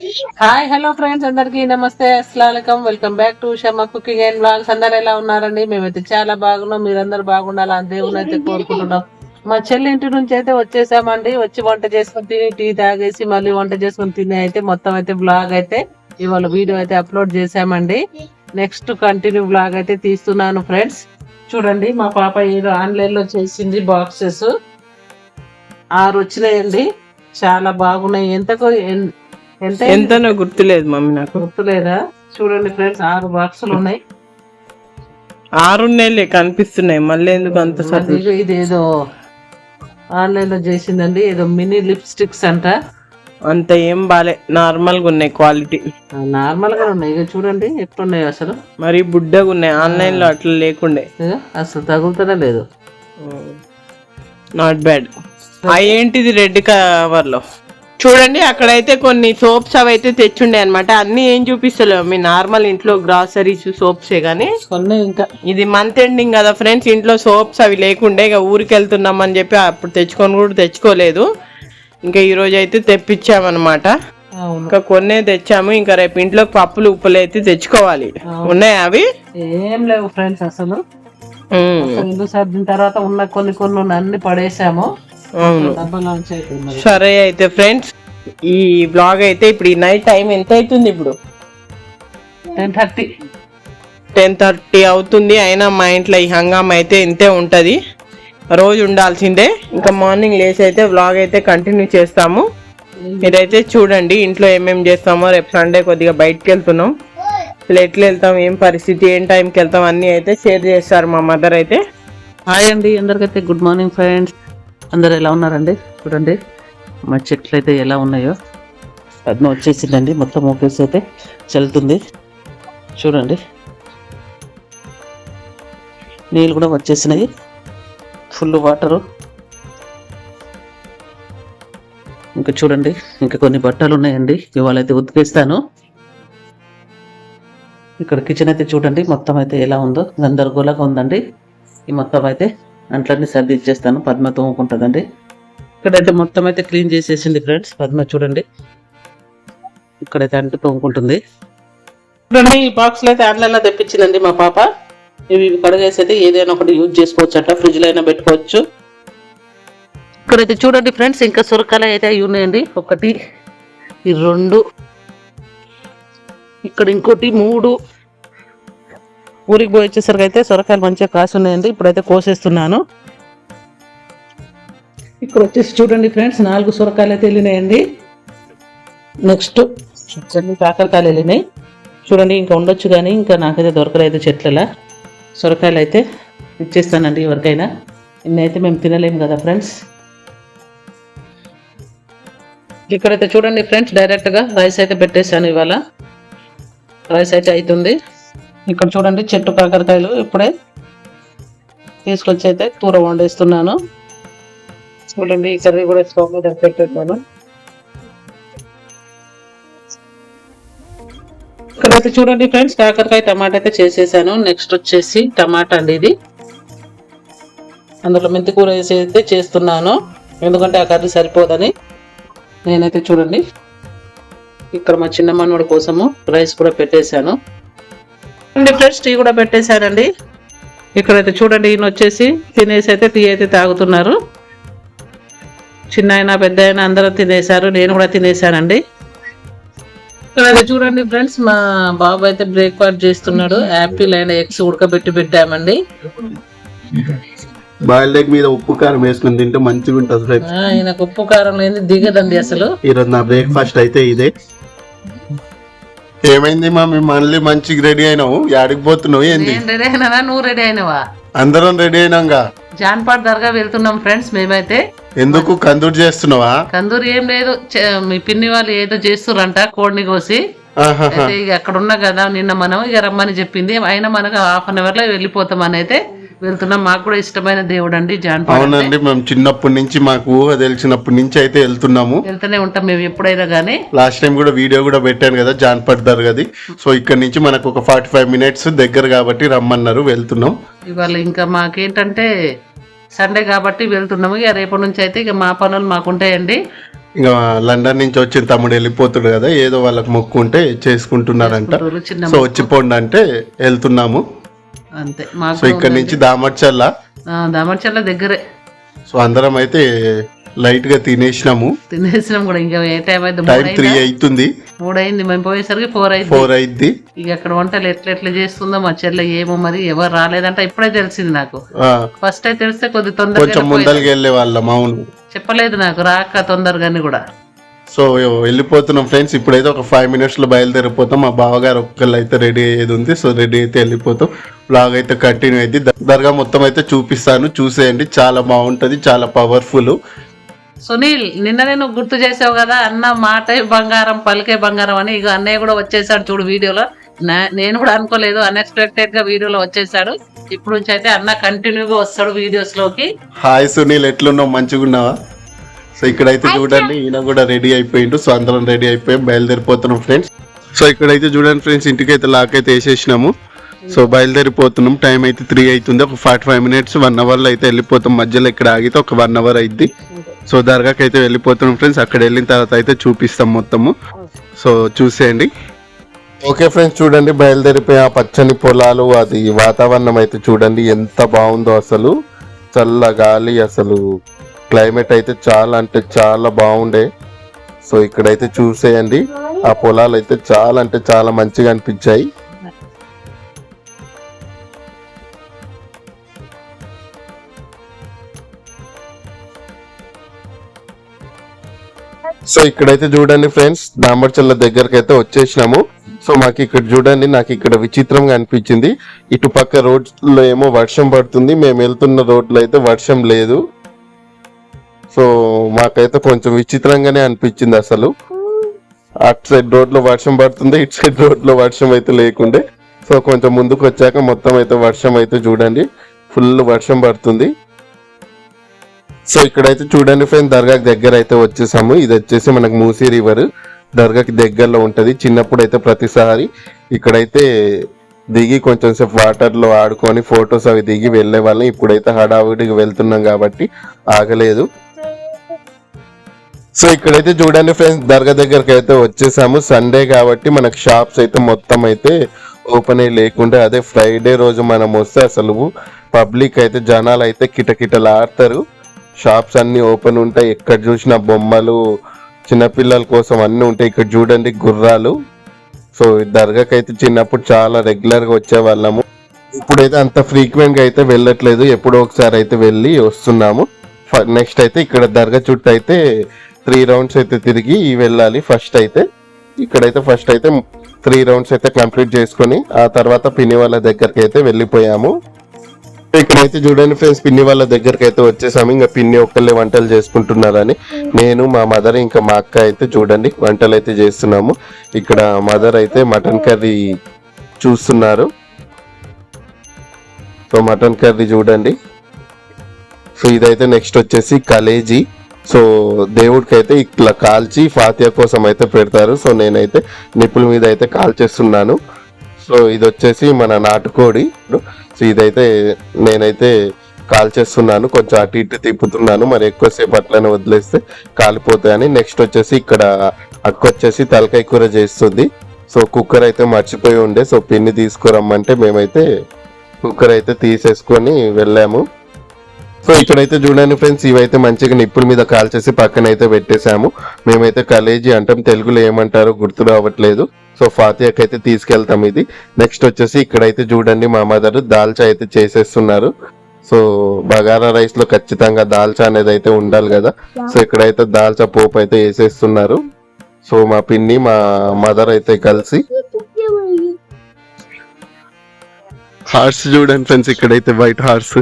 Hi hello friends అందరికీ నమస్తే అస్సలం welcome back to Shamma cooking and blogs అందరు ఎలా ఉన్నారండి? మేమైతే చాలా బాగున్నాం. మీరందరూ బాగుండాలి? అని దేవుని అయితే కోరుకుంటున్నాం. మా చెల్లి ఇంటి నుంచి అయితే వచ్చేసామండి. వచ్చి వంట చేసుకుని తిని టీ తాగేసి మళ్ళీ వంట చేసుకుని తిని అయితే మొత్తం అయితే బ్లాగ్ అయితే ఇవాళ వీడియో అయితే అప్లోడ్ చేసామండి. నెక్స్ట్ కంటిన్యూ బ్లాగ్ అయితే తీస్తున్నాను ఫ్రెండ్స్. చూడండి మా పాప ఏదో ఆన్లైన్లో చేసింది బాక్సెస్. ఆరు వచ్చినాయండి. చాలా బాగున్నాయి. ఎంతకో ఎంత ఎంతనో గుర్తులేదు మమ్మీ నాకు. గుర్తులేదా? చూడండి ఫ్రెండ్స్ ఆరు బాక్సులు ఉన్నాయి. ఆరు నెలలే కనిపిస్తున్నాయి మళ్ళీ ఎందుకు అంత సర్దు? ఇదిగో ఇది ఏదో ఆన్లైన్లో చేసిందండి ఏదో మినీ లిప్స్టిక్స్ అంట. అంత ఏం బాలే నార్మల్గా ఉన్నాయి క్వాలిటీ. నార్మల్గా ఉన్నాయి. ఇక చూడండి ఎట్లున్నాయి అసలు. మరి బుడ్డగా ఉన్నాయి ఆన్లైన్లో అట్లా లేకుండే. అసలు తగులుతూనే లేదు. Not bad. ఏంటిది రెడ్ కవర్లో చూడండి అక్కడైతే కొన్ని సోప్స్ అవి అయితే తెచ్చుండే అనమాట అన్ని ఏం చూపిస్తలేవు. మీ నార్మల్ ఇంట్లో గ్రాసరీస్ సోప్సే కానీ ఇంకా. ఇది మంత్ ఎండింగ్ కదా ఫ్రెండ్స్. ఇంట్లో సోప్స్ అవి లేకుండే ఇక ఊరికి వెళ్తున్నాం అని చెప్పి అప్పుడు తెచ్చుకొని కూడా తెచ్చుకోలేదు. ఇంకా ఈ రోజు అయితే తెప్పించామన్నమాట. ఇంకా కొన్నే తెచ్చాము. ఇంకా రేపు ఇంట్లో పప్పులు ఉప్పులు అయితే తెచ్చుకోవాలి. ఉన్నాయా అవి? ఏం లేవు ఫ్రెండ్స్ అసలు. సర్దిన తర్వాత ఉన్న కొన్ని కొన్ని అన్ని పడేసాము. అవును. సరే అయితే ఫ్రెండ్స్ ఈ బ్లాగ్ అయితే ఇప్పుడు ఈ నైట్ టైం ఎంత అవుతుంది ఇప్పుడు? టెన్ థర్టీ టెన్ థర్టీ అవుతుంది అయినా మా ఇంట్లో ఈ హంగామా అయితే ఇంతే ఉంటుంది. రోజు ఉండాల్సిందే. ఇంకా మార్నింగ్ లేచి అయితే వ్లాగ్ అయితే కంటిన్యూ చేస్తాము. మీరైతే చూడండి ఇంట్లో ఏమేమి చేస్తామో. రేపు సండే కొద్దిగా బయటకు వెళ్తున్నాం. అసలు ఎట్లా వెళ్తాం ఏం పరిస్థితి ఏం టైంకి వెళ్తాం అన్నీ అయితే షేర్ చేస్తారు మా మదర్ అయితే. హాయ్ అండి అందరికైతే గుడ్ మార్నింగ్ ఫ్రెండ్స్ అందరు ఎలా ఉన్నారండి? చూడండి. మా చెట్లు అయితే ఎలా ఉన్నాయో. పద్మ వచ్చేసిందండి. మొత్తం ఓకేసి అయితే చల్లుతుంది. చూడండి. నీళ్ళు కూడా వచ్చేసినాయి. ఫుల్ వాటరు ఇంకా చూడండి. ఇంకా కొన్ని బట్టలు ఉన్నాయండి. ఇవాళ అయితే ఉతికేస్తాను. ఇక్కడ కిచెన్ అయితే చూడండి. మొత్తం అయితే ఎలా ఉందో. గందరగోళంగా ఉందండి. ఈ మొత్తం అయితే అంట్లన్నీ సర్ది ఇచ్చేస్తాను పద్మ తోముకుంటుందండి. ఇక్కడైతే మొత్తం అయితే క్లీన్ చేసేసింది ఫ్రెండ్స్. పద్మ చూడండి. ఇక్కడైతే అంటు తోముకుంటుంది. చూడండి ఈ బాక్స్లో అయితే ఆన్లైన్లో తెప్పించిందండి మా పాప? ఇవి కడగేసి అయితే ఏదైనా ఒకటి యూజ్ చేసుకోవచ్చు అట్లా ఫ్రిడ్జ్లో అయినా పెట్టుకోవచ్చు. ఇక్కడైతే చూడండి ఫ్రెండ్స్ ఇంకా సొరకాయలు అయితే అవి ఉన్నాయండి. ఒకటి ఈ రెండు ఇక్కడ ఇంకోటి మూడు ఊరికి పోయి వచ్చేసరికి అయితే సొరకాయలు మంచిగా కాసి ఉన్నాయండి ఇప్పుడైతే కోసేస్తున్నాను. ఇక్కడ వచ్చేసి చూడండి ఫ్రెండ్స్ నాలుగు సొరకాయలు అయితే వెళ్ళినాయండి. నెక్స్ట్ రెండు కాకరకాయలు వెళ్ళినాయి. చూడండి ఇంకా ఉండొచ్చు కానీ ఇంకా నాకైతే దొరకలేదు చెట్లలా. సొరకాయలు అయితే ఇచ్చేస్తానండి ఎవరికైనా. ఇన్నైతే మేము తినలేము కదా ఫ్రెండ్స్. ఇక్కడైతే చూడండి ఫ్రెండ్స్ డైరెక్ట్గా రైస్ అయితే పెట్టేశాను ఇవాళ. రైస్ అయితే అవుతుంది ఇక్కడ చూడండి చెట్టు కాకరకాయలు ఇప్పుడే తీసుకొచ్చి అయితే కూర వండేస్తున్నాను. చూడండి ఈ కర్రీ కూడా స్టవ్ మీద పెట్టేద్దాను అయితే చూడండి ఫ్రెండ్స్ కాకరకాయ టమాటా అయితే చేసేసాను. నెక్స్ట్ వచ్చేసి టమాటా అండి ఇది. అందులో మెంతి కూర వేసి అయితే చేస్తున్నాను. ఎందుకంటే ఆ కర్రీ సరిపోదని నేనైతే చూడండి. ఇక్కడ మా చిన్న మనవాడి కోసము రైస్ కూడా పెట్టేశాను. అండి ఫ్రెండ్స్ టీ కూడా పెట్టేశానండి ఇక్కడైతే చూడండి ఈయన వచ్చేసి తినేసి అయితే టీ అయితే తాగుతున్నారు. చిన్న అయినా పెద్ద అయినా అందరూ తినేశారు నేను కూడా తినేశానండి. ఇక్కడైతే చూడండి ఫ్రెండ్స్ మా బాబు అయితే బ్రేక్ఫాస్ట్ చేస్తున్నాడు. యాపిల్ అండ్ ఎగ్స్ ఉడకబెట్టి పెట్టామండి. బాయిల్ ఎగ్ మీద ఉప్పు కారం వేసుకుని తింటే మంచిగా ఉంటుంది ఫ్రెండ్స్. ఆ, ఈయనకు ఉప్పు కారం లేని దిగదండి అసలు. ఈరోజు నా బ్రేక్ఫాస్ట్ అయితే ఇదే. ఏమైంది మా మేము? మళ్ళీ మంచిగా రెడీ అయినావు? యాడికి పోతున్నావు? ఏంది? నేను రెడీ అయినా నువ్వు రెడీ అయినవా? అందరం రెడీ అయినాగా. జాన్పాట్ దర్గా వెళ్తున్నాం ఫ్రెండ్స్ మేమైతే. ఎందుకు? కందూరు చేస్తున్నావా? కందూరు ఏం లేదు. చే- మీ పిన్ని వాళ్ళు ఏదో చేస్తుర్రంట కోడిని కోసి. ఆహాహా. అయితే ఇక అక్కడ ఉన్నా కదా నిన్న మనం ఇక రమ్మని చెప్పింది. అయినా మనకు హాఫ్ అన్ అవర్లో వెళ్ళిపోతామని అయితే వెళ్తున్నాం మాకు కూడా ఇష్టమైన దేవుడు అండి జాన్పాట్ అవునండి మేము చిన్నప్పటి నుంచి మాకు ఊహ తెలిసినప్పటి నుంచి అయితే వెళ్తున్నాము. వెళ్తూనే ఉంటాం మేము ఎప్పుడైనా కానీ లాస్ట్ టైం కూడా వీడియో కూడా పెట్టాను కదా జాన్పట్ దర్గది సో ఇక్కడ నుంచి మనకు ఒక ఫార్టీ ఫైవ్ మినిట్స్ దగ్గర కాబట్టి రమ్మన్నారు వెళ్తున్నాం. ఇవాళ ఇంకా మాకేంటంటే సండే కాబట్టి వెళ్తున్నాము. ఇక రేపటి నుంచి అయితే ఇక మా పనులు మాకు ఉంటాయండి. ఇంకా లండన్ నుంచి వచ్చిన తమ్ముడు వెళ్ళిపోతుడు కదా ఏదో వాళ్ళకి మొక్కు ఉంటే చేసుకుంటున్నారంట సో వచ్చిపోండి అంటే వెళ్తున్నాము. అంతే. మాకు సో ఇక్కడ నుంచి దామర్చల్ల దామర్చల్ల దగ్గరే. సో అందరం అయితే లైట్గా తినేసినాము. తినేసినాం కూడా. ఇంకా ఏ టైం అయితే టైం త్రీ? అవుతుంది మూడు అయింది మేము పోయేసరికి ఫోర్ అయింది. ఫోర్ అయింది. ఇక అక్కడ వంటలు ఎట్లా ఎట్లా చేస్తుందో మా చెల్లె ఏమో మరి ఎవరు రాలేదంటే ఇప్పుడే తెలిసింది నాకు. ఫస్ట్ అయితే తెలిస్తే కొద్ది కొంచెం తొందరగా ముందరికి వెళ్ళే వాళ్ళం అవును. చెప్పలేదు నాకు. రాక తొందరగాని కూడా. సో వెళ్ళిపోతున్నాం ఫ్రెండ్స్. ఇప్పుడైతే ఒక ఫైవ్ మినిట్స్లో బయలుదేరిపోతాం. మా బావగారు ఒక్కళ్ళు అయితే రెడీ అయ్యేది ఉంది. సో రెడీ అయితే వెళ్ళిపోతాం. బ్లాగ్ అయితే కంటిన్యూ అయింది. దర్గా మొత్తం అయితే చూపిస్తాను. చూసేయండి. చాలా బాగుంటది. చాలా పవర్ఫుల్ సునీల్ నిన్ననే నువ్వు గుర్తు చేసావు కదా అన్న మాటే బంగారం పలికే బంగారం అని. ఇక అన్నయ్య కూడా వచ్చేసాడు చూడు వీడియోలో. నేను కూడా అనుకోలేదు. అన్ఎక్స్పెక్టెడ్గా వీడియోలో వచ్చేసాడు. ఇప్పుడు నుంచి అయితే అన్న కంటిన్యూగా వస్తాడు వీడియోస్లోకి. హాయ్ సునీల్. ఎట్లున్నావు? మంచిగా ఉన్నావా సో ఇక్కడైతే చూడండి ఈయన కూడా రెడీ అయిపోయిండు. సో అందరం రెడీ అయిపోయాం బయలుదేరిపోతున్నాం ఫ్రెండ్స్. సో ఇక్కడైతే చూడండి ఫ్రెండ్స్ ఇంటికి అయితే లాక్ అయితే వేసేసినాము. సో బయలుదేరిపోతున్నాం. టైం అయితే త్రీ అవుతుంది. ఒక ఫార్టీ ఫైవ్ మినిట్స్ వన్ అవర్లో అయితే వెళ్ళిపోతాం. మధ్యలో ఇక్కడ ఆగితే ఒక వన్ అవర్ అయింది సో దర్గాకి అయితే వెళ్ళిపోతున్నాం ఫ్రెండ్స్. అక్కడ వెళ్ళిన తర్వాత అయితే చూపిస్తాం మొత్తము. సో చూసేయండి. ఓకే ఫ్రెండ్స్ చూడండి బయలుదేరిపోయి. ఆ పచ్చని పొలాలు అది వాతావరణం అయితే చూడండి ఎంత బాగుందో అసలు. చల్ల గాలి అసలు. క్లైమేట్ అయితే చాలా అంటే చాలా బాగుండే. సో ఇక్కడైతే చూసేయండి. ఆ పొలాలు అయితే చాలా అంటే చాలా మంచిగా అనిపించాయి. సో ఇక్కడైతే చూడండి ఫ్రెండ్స్ దామర్చల్ల దగ్గరకి అయితే వచ్చేసినాము. సో మాకు ఇక్కడ చూడండి నాకు ఇక్కడ విచిత్రంగా అనిపించింది. ఇటు పక్క రోడ్లో ఏమో వర్షం పడుతుంది. మేము వెళ్తున్న రోడ్లో అయితే వర్షం లేదు. సో మాకైతే కొంచెం విచిత్రంగానే అనిపించింది అసలు. అటు సైడ్ రోడ్లో వర్షం పడుతుంది ఇటు సైడ్ రోడ్లో వర్షం అయితే లేకుండే. సో కొంచెం ముందుకు వచ్చాక మొత్తం అయితే వర్షం అయితే చూడండి ఫుల్ వర్షం పడుతుంది. సో ఇక్కడైతే చూడండి ఫ్రెండ్ దర్గాకి దగ్గర అయితే వచ్చేసాము. ఇది వచ్చేసి మనకు మూసీ రివర్. దర్గాకి దగ్గరలో ఉంటుంది. చిన్నప్పుడు అయితే ప్రతిసారి ఇక్కడైతే దిగి కొంచెం సేపు వాటర్లో ఆడుకొని ఫొటోస్ అవి దిగి వెళ్ళే వాళ్ళం. ఇప్పుడైతే హడావిడికి వెళ్తున్నాం కాబట్టి ఆగలేదు. సో ఇక్కడైతే చూడండి ఫ్రెండ్స్ దర్గా దగ్గరకు అయితే వచ్చేసాము. సండే కాబట్టి మనకు షాప్స్ అయితే మొత్తం అయితే ఓపెన్ అయ్యి లేకుండా. అదే ఫ్రైడే రోజు మనం వస్తే అసలు పబ్లిక్ అయితే జనాలు అయితే కిటకిటలాడతారు. షాప్స్ అన్ని ఓపెన్ ఉంటాయి. ఎక్కడ చూసిన బొమ్మలు చిన్నపిల్లల కోసం అన్ని ఉంటాయి. ఇక్కడ చూడండి గుర్రాలు. సో దర్గాకి అయితే చిన్నప్పుడు చాలా రెగ్యులర్గా వచ్చేవాళ్ళము. ఇప్పుడైతే అంత ఫ్రీక్వెంట్గా అయితే వెళ్ళట్లేదు. ఎప్పుడో ఒకసారి అయితే వెళ్ళి వస్తున్నాము. నెక్స్ట్ అయితే ఇక్కడ దర్గా చుట్టూ అయితే త్రీ రౌండ్స్ అయితే తిరిగి వెళ్ళాలి ఫస్ట్ అయితే. ఇక్కడైతే ఫస్ట్ అయితే త్రీ రౌండ్స్ అయితే కంప్లీట్ చేసుకొని ఆ తర్వాత పిన్ని వాళ్ళ దగ్గరికి అయితే వెళ్ళిపోయాము. ఇక్కడైతే చూడండి ఫ్రెండ్స్ పిన్ని వాళ్ళ దగ్గరికి అయితే వచ్చేసాము. ఇంకా పిన్ని ఒక్కళ్ళే వంటలు చేసుకుంటున్నారని. నేను మా మదర్ ఇంకా మా అక్క అయితే చూడండి వంటలు అయితే చేస్తున్నాము. ఇక్కడ మదర్ అయితే మటన్ కర్రీ చూస్తున్నారు. సో మటన్ కర్రీ చూడండి. సో ఇదైతే నెక్స్ట్ వచ్చేసి కలేజీ. సో దేవుడికి అయితే ఇట్లా కాల్చి ఫాతియా కోసం అయితే పెడతారు. సో నేనైతే నిప్పుల మీద అయితే కాల్చేస్తున్నాను సో ఇది వచ్చేసి మన నాటుకోడి. సో ఇదైతే నేనైతే కాల్చేస్తున్నాను కొంచెం అటు ఇటు తిప్పుతున్నాను. మరి ఎక్కువసేపు అట్లనే వదిలేస్తే కాలిపోతాయని. నెక్స్ట్ వచ్చేసి ఇక్కడ అక్క వచ్చేసి తలకాయ కూర చేస్తుంది. సో కుక్కర్ అయితే మర్చిపోయి ఉండే. సో పిన్ని తీసుకురమ్మంటే మేమైతే కుక్కర్ అయితే తీసేసుకొని వెళ్ళాము. సో ఇక్కడైతే చూడండి ఫ్రెండ్స్ ఇవైతే మంచిగా నిప్పుల మీద కాల్చేసి పక్కన అయితే పెట్టేశాము. మేమైతే కలేజీ అంటాం తెలుగులో ఏమంటారో గుర్తు రావట్లేదు. సో ఫాతియాకి అయితే తీసుకెళ్తాం ఇది. నెక్స్ట్ వచ్చేసి ఇక్కడైతే చూడండి మా మదర్ దాల్చా అయితే చేసేస్తున్నారు. సో బగారా రైస్లో ఖచ్చితంగా దాల్చా అనేది అయితే ఉండాలి కదా. సో ఇక్కడైతే దాల్చా పోపు అయితే వేసేస్తున్నారు. సో మా పిన్ని మా మదర్ అయితే కలిసి హార్స్ చూడండి ఫ్రెండ్స్ ఇక్కడైతే వైట్ హార్స్.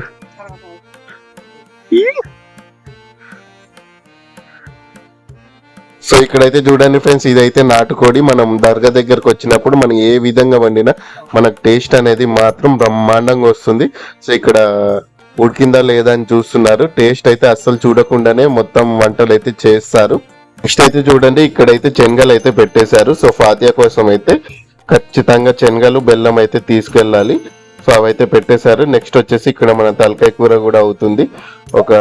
సో ఇక్కడైతే చూడండి ఫ్రెండ్స్ ఇదైతే నాటుకోడి. మనం దర్గా దగ్గరకు వచ్చినప్పుడు మనం ఏ విధంగా వండినా మనకు టేస్ట్ అనేది మాత్రం బ్రహ్మాండంగా వస్తుంది. సో ఇక్కడ ఉడికిందా లేదా అని చూస్తున్నారు. టేస్ట్ అయితే అస్సలు చూడకుండానే మొత్తం వంటలు అయితే చేస్తారు. నెక్స్ట్ అయితే చూడండి ఇక్కడైతే శనగలు అయితే పెట్టేశారు. సో ఫాతియా కోసం అయితే ఖచ్చితంగా శనగలు బెల్లం అయితే తీసుకెళ్ళాలి. సో అవైతే పెట్టేశారు. నెక్స్ట్ వచ్చేసి ఇక్కడ మన తలకాయ కూర కూడా అవుతుంది. ఒక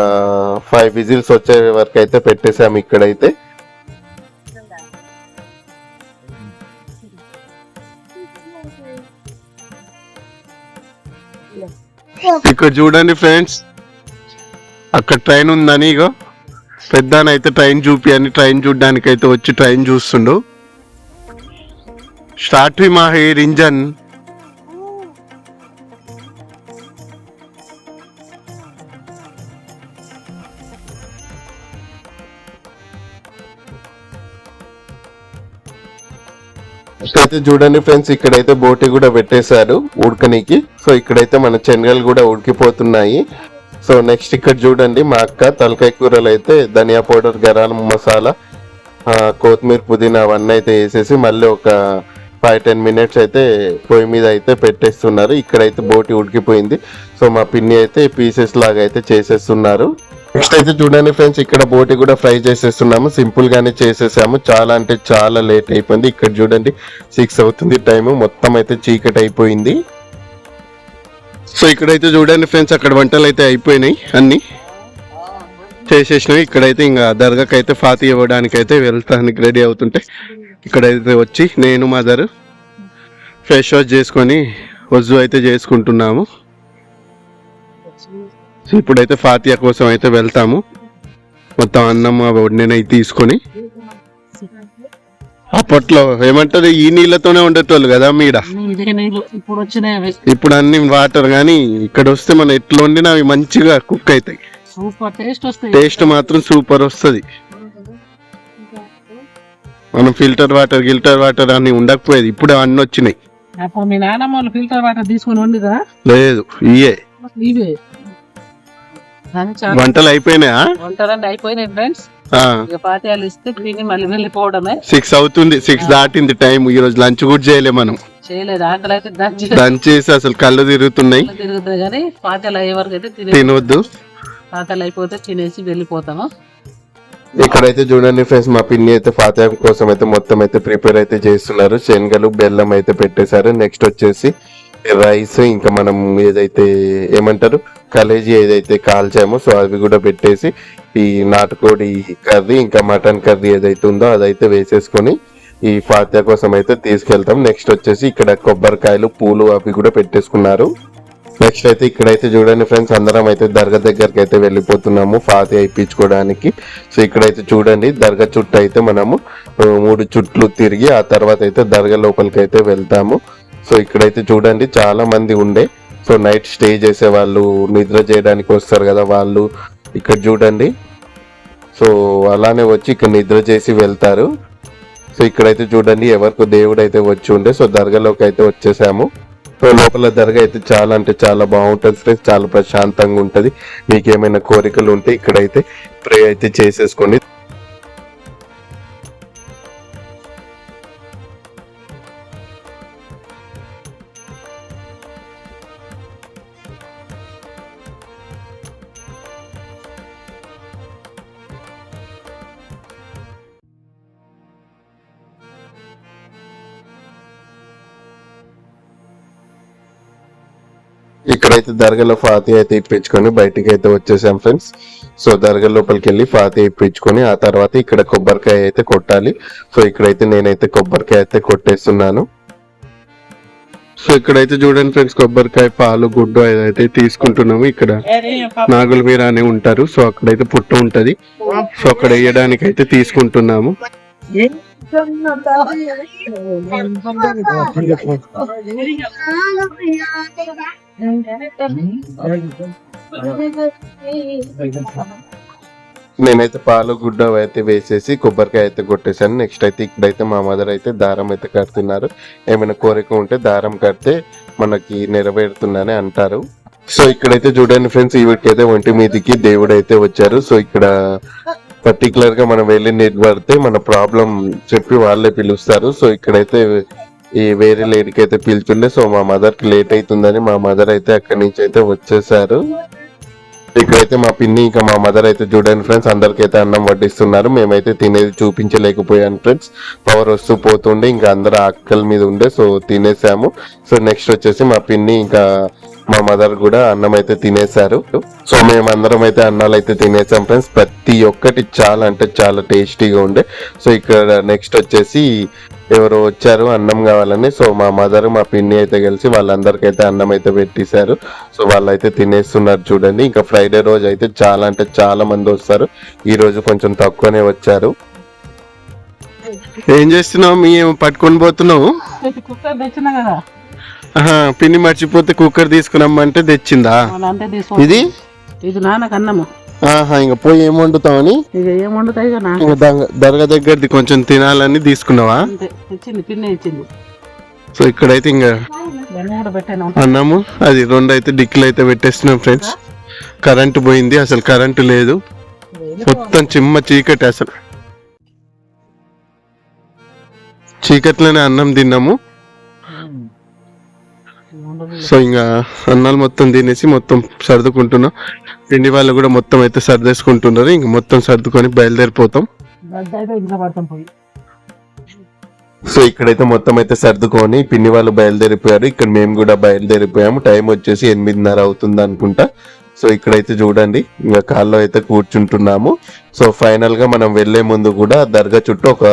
ఫైవ్ విజిల్స్ వచ్చే వరకు అయితే పెట్టేశాము ఇక్కడైతే. ఇక్కడ చూడండి ఫ్రెండ్స్. అక్కడ ట్రైన్ ఉందని ఇగో. పెద్దనైతే ట్రైన్ చూపి అని ట్రైన్ చూడడానికి అయితే వచ్చి ట్రైన్ చూస్తుండు. స్టార్ట్ మా హెయిర్ ఇంజన్ అయితే చూడండి ఫ్రెండ్స్ ఇక్కడైతే బోటి కూడా పెట్టేశారు ఉడకనికి. సో ఇక్కడైతే మన శనగలు కూడా ఉడికిపోతున్నాయి. సో నెక్స్ట్ ఇక్కడ చూడండి మా అక్క తలకాయ కూరలు అయితే ధనియా పౌడర్ గరం మసాలా కొత్తిమీర పుదీనా అవన్నీ అయితే వేసేసి మళ్ళీ ఒక ఫైవ్ టెన్ మినిట్స్ అయితే పొయ్యి మీద అయితే పెట్టేస్తున్నారు. ఇక్కడైతే బోటి ఉడికిపోయింది. సో మా పిన్ని అయితే పీసెస్ లాగా అయితే చేసేస్తున్నారు. నెక్స్ట్ అయితే చూడండి ఫ్రెండ్స్ ఇక్కడ బోటి కూడా ఫ్రై చేసేస్తున్నాము. సింపుల్ గానే చేసేసాము. చాలా అంటే చాలా లేట్ అయిపోయింది. ఇక్కడ చూడండి సిక్స్ అవుతుంది టైం మొత్తం అయితే చీకటి అయిపోయింది. సో ఇక్కడైతే చూడండి ఫ్రెండ్స్ అక్కడ వంటలు అయితే అయిపోయినాయి అన్ని. చేసేసినాయి ఇక్కడైతే ఇంకా దర్గాకి అయితే ఫాతి ఇవ్వడానికి అయితే వెళ్తానికి రెడీ అవుతుంటే ఇక్కడైతే వచ్చి నేను మదర్ ఫ్రెష్ వాష్ చేసుకొని వజ్జు అయితే చేసుకుంటున్నాము. సో ఇప్పుడైతే ఫాతియా కోసం అయితే వెళ్తాము. మొత్తం అన్నం వండినవి తీసుకొని. అప్పట్లో ఏమంటారు ఈ నీళ్ళతోనే ఉండేటోళ్ళు కదా మీడ ఇప్పుడు అన్ని వాటర్ కానీ ఇక్కడ వస్తే మనం ఎట్లా వండినా అవి మంచిగా కుక్ అవుతాయి. సూపర్ టేస్ట్ వస్తాయి. టేస్ట్ మాత్రం సూపర్ వస్తుంది. మనం ఫిల్టర్ వాటర్ గిల్టర్ వాటర్ అన్ని ఉండకపోయేది. ఇప్పుడు అన్ని వచ్చినాయి. ఫిల్టర్ వాటర్ తీసుకొని వండిదా లేదు ఇయే. వంటలు అయిపోయినాయా? వంటలన్నీ అయిపోయినాయి ఫ్రెండ్స్. ఇక పాతయాలు ఇస్తే తిని మళ్ళీ వెళ్ళిపోవడమే. సిక్స్ అవుతుంది సిక్స్ దాటింది టైం. ఈ రోజు లంచ్ కూడా చేయలే మనం. చేయలేదు ఆకలి అయితే దంచి దంచేసి అసలు కళ్ళు తిరుగుతున్నాయి. తిరుగుతుంది కానీ పాతలు అయ్యే వరకు అయితే తినే తినొద్దు. పాతలు అయిపోతే తినేసి వెళ్ళిపోతాము. ఇక్కడైతే చూడండి ఫ్రెండ్స్ మా పిన్ని అయితే ఫాతిహా కోసం అయితే మొత్తం అయితే ప్రిపేర్ అయితే చేస్తున్నారు. శనగలు బెల్లం అయితే పెట్టేశారు. నెక్స్ట్ వచ్చేసి రైస్ ఇంకా మనం ఏదైతే ఏమంటారు? కలేజీ ఏదైతే కాల్చామో సో అవి కూడా పెట్టేసి ఈ నాటుకోడి కర్రీ ఇంకా మటన్ కర్రీ ఏదైతే ఉందో అదైతే వేసేసుకొని ఈ ఫాత్యా కోసం అయితే తీసుకెళ్తాం. నెక్స్ట్ వచ్చేసి ఇక్కడ కొబ్బరికాయలు పూలు అవి కూడా పెట్టేసుకున్నారు. నెక్స్ట్ అయితే ఇక్కడైతే చూడండి ఫ్రెండ్స్ అందరం అయితే దర్గా దగ్గరికి అయితే వెళ్ళిపోతున్నాము ఫాతి అయిపించుకోవడానికి సో ఇక్కడైతే చూడండి దర్గా చుట్టూ అయితే మనము మూడు చుట్లు తిరిగి ఆ తర్వాత అయితే దర్గా లోపలికి అయితే వెళ్తాము. సో ఇక్కడైతే చూడండి చాలా మంది ఉండే. సో నైట్ స్టే చేసే వాళ్ళు నిద్ర చేయడానికి వస్తారు కదా వాళ్ళు. ఇక్కడ చూడండి. సో అలానే వచ్చి ఇక్కడ నిద్ర చేసి వెళ్తారు. సో ఇక్కడైతే చూడండి ఎవరికి దేవుడు అయితే వచ్చి ఉండే. సో దర్గాలోకి అయితే వచ్చేసాము. సో లోపల దర్గా అయితే చాలా అంటే చాలా బాగుంటుంది ఫ్రెండ్స్ చాలా ప్రశాంతంగా ఉంటుంది. మీకు ఏమైనా కోరికలు ఉంటే ఇక్కడైతే ప్రే అయితే చేసేసుకోండి. ఇక్కడైతే దర్గాలో ఫాతి అయితే ఇప్పించుకొని బయటికి అయితే వచ్చేసాం ఫ్రెండ్స్ సో దర్గా లోపలికి వెళ్ళి ఫాతి ఇప్పించుకొని ఆ తర్వాత ఇక్కడ కొబ్బరికాయ అయితే కొట్టాలి సో ఇక్కడైతే నేనైతే కొబ్బరికాయ అయితే కొట్టేస్తున్నాను సో ఇక్కడైతే చూడండి ఫ్రెండ్స్ కొబ్బరికాయ పాలు గుడ్డు అయితే తీసుకుంటున్నాము ఇక్కడ నాగుల మీద అని ఉంటారు సో అక్కడైతే పుట్ట ఉంటది సో అక్కడ వేయడానికి అయితే తీసుకుంటున్నాము నేనైతే పాలు గుడ్డ అయితే వేసేసి కొబ్బరికాయ అయితే కొట్టేశాను. నెక్స్ట్ అయితే ఇక్కడైతే మా మదర్ అయితే దారం అయితే కడుతున్నారు. ఏమైనా కోరిక ఉంటే దారం కడితే మనకి నెరవేరుతుందని అంటారు. సో ఇక్కడైతే చూడండి ఫ్రెండ్స్ వీటికైతే ఒంటి మీదికి దేవుడు అయితే వచ్చారు. సో ఇక్కడ పర్టికులర్గా మనం వెళ్ళి నిలబడితే మన ప్రాబ్లం చెప్పి వాళ్ళే పిలుస్తారు. సో ఇక్కడైతే ఈ వేరే లేడీకి అయితే పిలుచుండే. సో మా మదర్కి లేట్ అవుతుందని మా మదర్ అయితే అక్కడి నుంచి అయితే వచ్చేసారు. ఇక్కడైతే మా పిన్ని ఇంకా మా మదర్ అయితే చూడండి ఫ్రెండ్స్ అందరికైతే అన్నం వడ్డిస్తున్నారు. మేమైతే తినేది చూపించలేకపోయాను ఫ్రెండ్స్ పవర్ వస్తూ పోతుండే ఇంకా అందరు ఆకలి మీద ఉండే సో తినేసాము. సో నెక్స్ట్ వచ్చేసి మా పిన్ని ఇంకా మా మదర్ కూడా అన్నం అయితే తినేశారు. సో మేమందరం అయితే అన్నాలు అయితే తినేసాం ఫ్రెండ్స్ ప్రతి ఒక్కటి చాలా అంటే చాలా టేస్టీగా ఉండే. సో ఇక్కడ నెక్స్ట్ వచ్చేసి ఎవరు వచ్చారు అన్నం కావాలని. సో మా మదర్ మా పిన్ని అయితే కలిసి వాళ్ళందరికైతే అన్నం అయితే పెట్టేశారు. సో వాళ్ళైతే తినేస్తున్నారు చూడండి. ఇంకా ఫ్రైడే రోజు అయితే చాలా అంటే చాలా మంది వస్తారు. ఈ రోజు కొంచెం తక్కువనే వచ్చారు. ఏం చేస్తున్నావు? మీ పట్టుకొని పోతున్నావు? కుక్కర్ తెచ్చినా కదా. ఆహా, పిన్ని మర్చిపోతే కుక్కర్ తీసుకురమ్మంటే తెచ్చిందా? ఇది? ఇది నాన్నకు అన్నము. ఇంకా పోయి ఏం వండుతామని ఇక ఏం వండుతాయి దంగ- దర్గా దగ్గరది కొంచెం తినాలని తీసుకున్నావా? ఇచ్చింది పిన్ని ఇచ్చింది. సో ఇక్కడైతే ఇంకా అన్నము అది రెండు అయితే డిక్కులు అయితే పెట్టేస్తున్నాం ఫ్రెండ్స్. కరెంటు పోయింది అసలు కరెంటు లేదు. మొత్తం చిమ్మ చీకటి అసలు. చీకట్లోనే అన్నం తిన్నాము. సో ఇంకా అన్నాలు మొత్తం తినేసి మొత్తం సర్దుకుంటున్నాం. పిండి వాళ్ళు కూడా మొత్తం అయితే సర్దేసుకుంటున్నారు. ఇంక మొత్తం సర్దుకొని బయలుదేరిపోతాం. సో ఇక్కడైతే మొత్తం అయితే సర్దుకొని పిన్ని వాళ్ళు బయలుదేరిపోయారు. ఇక్కడ మేము కూడా బయలుదేరిపోయాము. టైం వచ్చేసి ఎనిమిదిన్నర అవుతుంది అనుకుంటా. సో ఇక్కడైతే చూడండి ఇంకా కాల్లో అయితే కూర్చుంటున్నాము. సో ఫైనల్గా మనం వెళ్ళే ముందు కూడా దర్గా చుట్టూ ఒక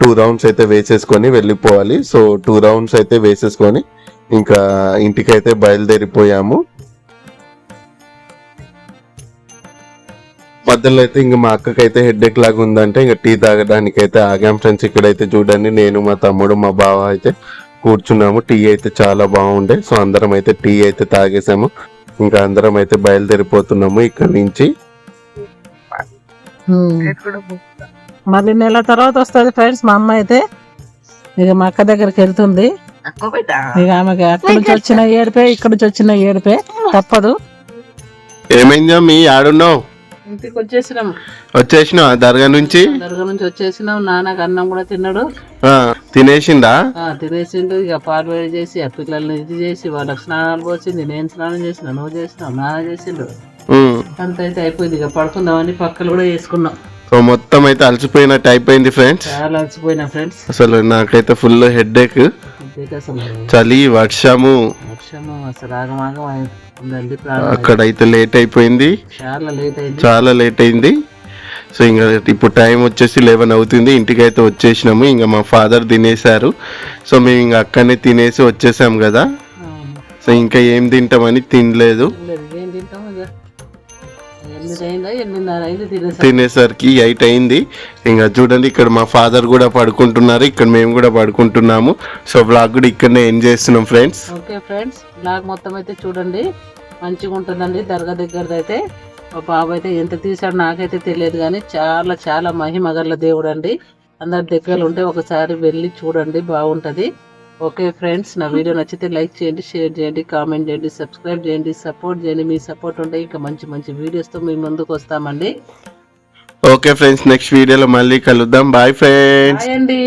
టూ రౌండ్స్ అయితే వేసేసుకొని వెళ్ళిపోవాలి. సో టూ రౌండ్స్ అయితే వేసేసుకొని ఇంకా ఇంటికైతే బయలుదేరిపోయాము. మధ్యలో అయితే ఇంకా మా అక్కకైతే హెడ్ ఎక్ లాగా ఉందంటే ఇంకా టీ తాగడానికి అయితే ఆగాం ఫ్రెండ్స్. ఇక్కడైతే చూడండి నేను మా తమ్ముడు మా బావ అయితే కూర్చున్నాము. టీ అయితే చాలా బాగుండే. సో అందరం అయితే టీ అయితే తాగేసాము. ఇంకా అందరం అయితే బయలుదేరిపోతున్నాము ఇక్కడ నుంచి. మళ్ళీ నెల తర్వాత వస్తుంది ఫ్రెండ్స్ మా అమ్మ అయితే. ఇక మా అక్క దగ్గరికి వెళ్తుంది. ఇక ఆమెకి అక్కడి నుంచి వచ్చిన ఏడిపే ఇక్కడ నుంచి వచ్చిన ఏడిపే తప్పదు. ఏమైందా మీ ఆడున్నావు? ఇంటికి వచ్చేసినాం వచ్చేసిన దర్గా నుంచి? దర్గా నుంచి వచ్చేసినాం. నాన్నకు అన్నం కూడా తిన్నాడు. ఆ, తినేసిందా? ఆ, తినేసిండు. ఇక పాలు వేడి చేసి ఆ పిల్లల్ని ఇది చేసి వాళ్ళకి స్నానాలు పోసింది. నేను స్నానం చేసిన నువ్వు చేసినావు నాన్న చేసిండు. అంత అయితే అయిపోయింది. ఇక పడుకుందామని పక్కలు కూడా వేసుకున్నాం సో మొత్తం అయితే అలసిపోయినట్టు అయిపోయింది ఫ్రెండ్స్. చాలా అలసిపోయినా ఫ్రెండ్స్. అసలు నాకైతే ఫుల్ హెడ్ అసలు చలి వర్షము. ప్రాణం అక్కడైతే లేట్ అయిపోయింది. చాలా లేట్ అయింది. సో ఇంకా ఇప్పుడు టైం వచ్చేసి లెవెన్ అవుతుంది. ఇంటికి అయితే వచ్చేసినాము. ఇంకా మా ఫాదర్ తినేశారు. సో మేము ఇంకా అక్కడనే తినేసి వచ్చేసాం కదా. సో ఇంకా ఏం తింటామని తినలేదు. తినేసరికి. ఎయిట్ అయింది. ఇంకా చూడండి ఇక్కడ మా ఫాదర్ కూడా పడుకుంటున్నారు. ఇక్కడ మేము కూడా పడుకుంటున్నాము. సో బ్లాగ్ కూడా ఇక్కడనే ఎండ్ చేస్తున్నాం ఫ్రెండ్స్ ఓకే ఫ్రెండ్స్ బ్లాగ్ మొత్తం అయితే చూడండి. మంచిగా ఉంటుందండి దర్గా దగ్గరది అయితే మా బాబు అయితే ఎంత తీసాడు నాకైతే తెలియదు కానీ చాలా చాలా మహిమగల దేవుడు అండి అందరి దగ్గర ఉంటే ఒకసారి వెళ్ళి చూడండి బాగుంటుంది. ఓకే ఫ్రెండ్స్ నా వీడియో నచ్చితే లైక్ చేయండి షేర్ చేయండి కామెంట్ చేయండి సబ్స్క్రైబ్ చేయండి సపోర్ట్ చేయండి మీ సపోర్ట్ ఉంటే ఇంకా మంచి మంచి వీడియోస్తో మీ ముందుకు వస్తామండి. ఓకే ఫ్రెండ్స్ నెక్స్ట్ వీడియోలో మళ్ళీ కలుద్దాం. బాయ్ ఫ్రెండ్స్ అండి.